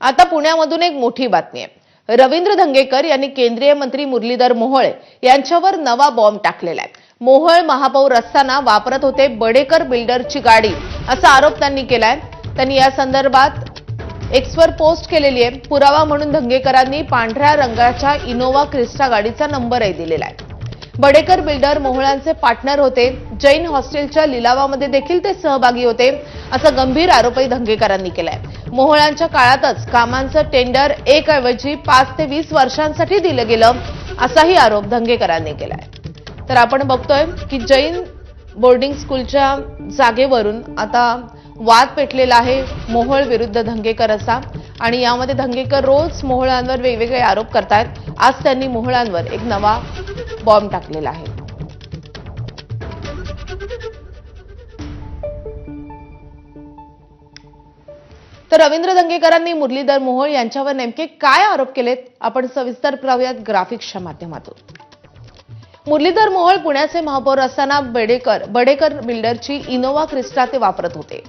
आता पुण्यामधून एक मोठी बातमी आहे. रवींद्र धंगेकर यांनी केंद्रीय मंत्री मुरलीधर मोहोळे यांच्यावर नवा बॉम्ब टाकलेला आहे. मोहोळ महापौर असताना वापरत होते बडेकर बिल्डरची गाडी असा आरोप त्यांनी केलाय. त्यांनी या संदर्भात एक्सवर पोस्ट केलेली आहे. पुरावा म्हणून धंगेकरांनी पांढऱ्या रंगाच्या इनोवा क्रिस्टा गाडीचा नंबरही दिलेला आहे. बडेकर बिल्डर मोहळांचे पार्टनर होते. जैन हॉस्टेलच्या लिलावामध्ये देखील ते सहभागी होते. असा गंभीर आरोपही धंगेकरांनी केलाय. मोहळांच्या काळातच कामांचं टेंडर एक ऐवजी पाच ते वीस वर्षांसाठी दिलं गेलं असाही आरोप धंगेकरांनी केलाय. तर आपण बघतोय की जैन बोर्डिंग स्कूलच्या जागेवरून आता वाद पेटलेला आहे मोहोळ विरुद्ध धंगेकर असा. आणि यामध्ये धंगेकर रोज मोहळांवर वेगवेगळे आरोप करतायत. आज त्यांनी मोहळांवर एक नवा बॉम्ब टाकलेला आहे. तर रवींद्र दंगेकरांनी मुरलीधर मोहोळ यांच्यावर नेमके काय आरोप केलेत? आपण सविस्तर पाहूयात ग्राफिक्सच्या माध्यमातून. मुरलीधर मोहोळ पुण्याचे महापौर असताना बेडेकर बडेकर बिल्डरची इनोवा क्रिस्टा ते वापरत होते.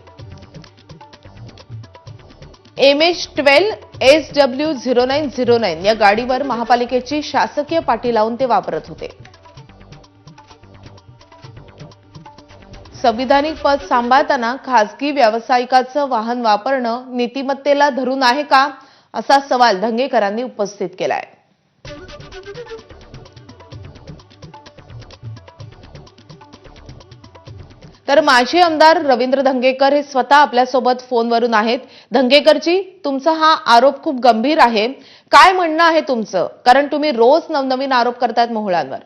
M H twelve S W zero nine zero nine या गाडीवर महापालिकेची शासकीय पाटी लावून ते वापरत होते. संविधानिक पद सांभाळताना खासगी व्यावसायिकाचं वाहन वापरणं नीतिमत्तेला धरून आहे का? असा सवाल धंगेकरांनी उपस्थित केलाय. तर माजी आमदार रवींद्र धंगेकर हे स्वतः आपल्यासोबत फोनवरून आहेत. धंगेकरजी तुमचा हा आरोप खूप गंभीर आहे. काय म्हणणं आहे तुमचं? कारण तुम्ही रोज नवनवीन आरोप करतायत मोहळांवर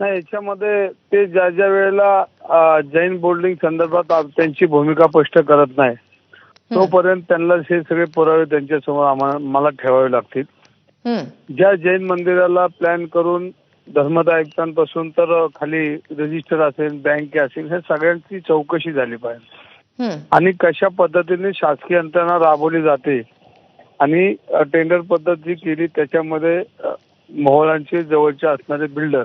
नाही याच्यामध्ये ते ज्या ज्या वेळेला जैन बोर्डिंग संदर्भात त्यांची भूमिका स्पष्ट करत नाही तोपर्यंत त्यांना हे सगळे पुरावे त्यांच्यासमोर आम्हाला मला ठेवावे लागतील. ज्या जैन मंदिराला प्लॅन करून धर्मदाय आयुक्तांपासून तर खाली रजिस्टर असेल बँक असेल हे सगळ्यांची चौकशी झाली पाहिजे. आणि कशा पद्धतीने शासकीय यंत्रणा राबवली जाते आणि टेंडर पद्धत जी केली त्याच्यामध्ये मोहळांचे जवळचे असणारे बिल्डर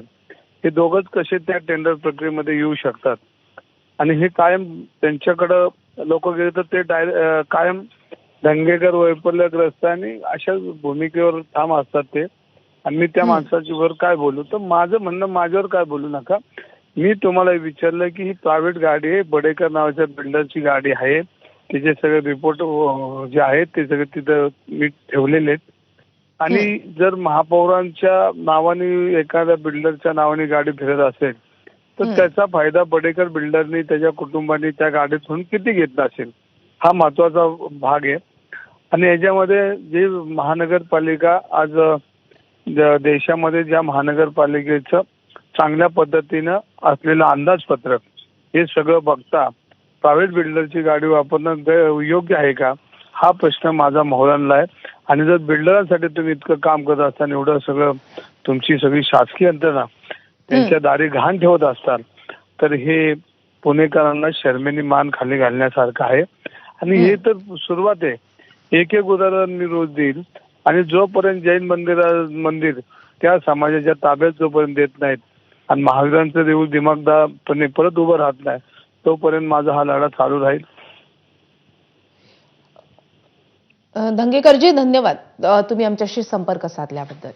हे दोघंच कसे त्या टेंडर प्रक्रियेमध्ये येऊ शकतात? आणि हे कायम त्यांच्याकडं लोक गेले तर ते डाय कायम दंगेकर वैफल्यग्रस्त आणि अशा भूमिकेवर ठाम असतात ते. आणि मी त्या. माणसाची वर काय बोलू? तर माझं म्हणणं माझ्यावर काय बोलू नका. मी तुम्हाला विचारलं की ही प्रायव्हेट गाडी आहे बडेकर नावाच्या बिल्डरची गाडी आहे. तिचे सगळे रिपोर्ट जे आहेत ते सगळे तिथं मी ठेवलेले आहेत. आणि जर महापौरांच्या नावाने एखाद्या बिल्डरच्या नावाने गाडी फिरत असेल तर. त्याचा फायदा बडेकर बिल्डरनी त्याच्या कुटुंबाने त्या गाडीतून किती घेतला असेल? हा महत्त्वाचा भाग आहे. आणि याच्यामध्ये जे महानगरपालिका आज देशामध्ये ज्या महानगरपालिकेचं चांगल्या पद्धतीनं असलेलं अंदाजपत्रक हे सगळं बघता प्रायव्हेट बिल्डरची गाडी वापरणं योग्य आहे का? हा प्रश्न माझा मोहळांना आहे. आणि जर बिल्डरांसाठी तुम्ही इतकं काम करत असताना एवढं सगळं तुमची सगळी शासकीय यंत्रणा त्यांच्या दारी घाण ठेवत असताल तर हे पुणेकरांना शर्मेनी मान खाली घालण्यासारखं आहे. आणि हे तर सुरुवात आहे. एक एक उदाहरण मी रोज देईल. आणि जोपर्यंत जैन मंदिरा मंदिर त्या समाजाच्या ताब्यात जोपर्यंत देत नाहीत आणि महावीरांचं देऊळ दिमागदारपणे परत उभं राहत नाही तोपर्यंत माझा हा लढा चालू राहील. धंगेकरजी धन्यवाद. तुम्ही आमच्याशी संपर्क साधल्याबद्दल.